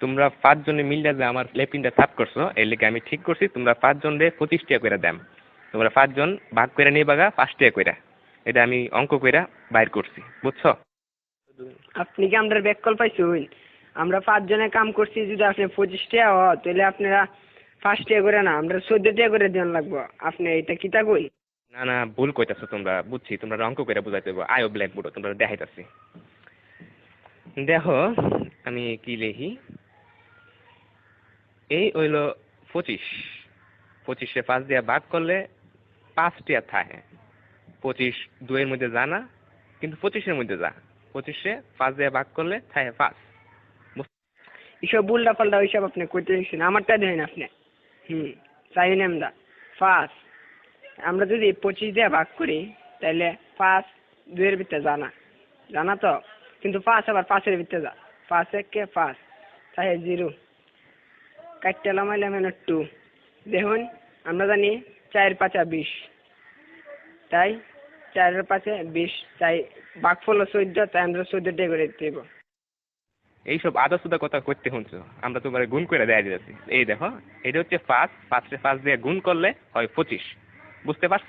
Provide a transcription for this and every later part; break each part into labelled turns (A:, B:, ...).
A: তোমরা পাঁচজনে মিললে যে আমার লেপিনটা সাফ করছ এর লেগে আমি ঠিক করছি তোমরা পাঁচজনে পঁচিশ টাকা করে দাম তোমরা পাঁচজন ভাগ করে নিয়ে বাগা পাঁচ টাকা করে এটা আমি অঙ্ক করে বাইর করছি বুঝছ?
B: আপনি কি আমরা ব্যাক কল পাইছুন? আমরা পাঁচজনে কাম করছি যদি আপনি পঁচিশ টাকা হ তাহলে আপনারা পাঁচ টাকা করে না আমরা চোদ্দ টাকা করে দেন লাগবো। আপনি এটা কিতা কই?
A: না না ভুল কইতাছো তোমরা বুঝছি তোমরা অঙ্ক করে বুঝাইতে হবে আয়ো ব্ল্যাক বোর্ড তোমরা দেখাইতাছি। দেখো আমি কি লিখি? এই হইল পঁচিশ। পঁচিশে পাঁচ দিয়া ভাগ করলে পাঁচটিয়া থাকে। পঁচিশ দুয়ের মধ্যে যা না, কিন্তু পঁচিশের মধ্যে যা। পঁচিশে পাঁচ দিয়া ভাগ করলে থাকে পাঁচ।
B: এসব উল্টা পাল্টা ওইসব আপনি করতে দিচ্ছেন আমারটা দেন আপনি। হুম, চাই আমরা। পাঁচ। আমরা যদি পঁচিশ দিয়ে ভাগ করি তাহলে পাঁচ দুইয়ের ভিতরে জানা জানা তো? কিন্তু পাঁচ আবার পাঁচের ভিতরে যা। পাঁচ একে পাঁচ। তাই জিরো। কাটতে লামাইলাম এনে টু দেখুন আমরা জানি চার পাঁচা বিশ। তাই চারের পাঁচে বিশ তাই বাঘ ফলো চোদ্দ তাই আমরা চোদ্দটাই করে হইব।
A: এইসব আদা সুদা কথা করতে শুনছো? আমরা তোমার গুণ করে দেয়া দিতেছি। এই দেখো এটা হচ্ছে পাঁচ পাঁচে পাঁচ দিয়ে গুণ করলে হয় পঁচিশ। বুঝতে পারছ?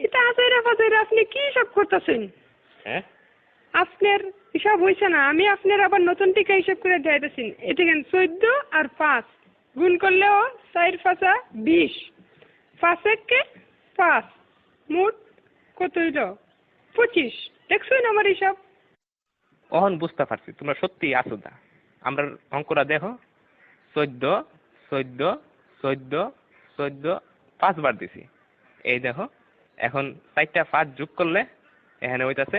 B: এটা আজাইরা ফাজাইরা আপনি কি সব করতেছেন?
A: হ্যাঁ?
B: আপনার হিসাব হয়েছে না, আমি আপনার আবার নতুন টিকা হিসাব করে দেখাইতেছি এটা কেন চোদ্দ আর পাঁচ? গুণ করলেও চার পাঁচা বিশ। পাঁচ পাঁচ। মোট কত হইল? পঁচিশ। দেখছেন আমার হিসাব?
A: অহন বুঝতে পারছি, তোমরা সত্যি আসো দা। আমরা অঙ্কটা দেখো। চোদ্দ চোদ্দ চোদ্দ চোদ্দ, পাঁচবার দিছি। এই দেখো, এখন চারটা পাঁচ যোগ করলে এখানে হইতাছে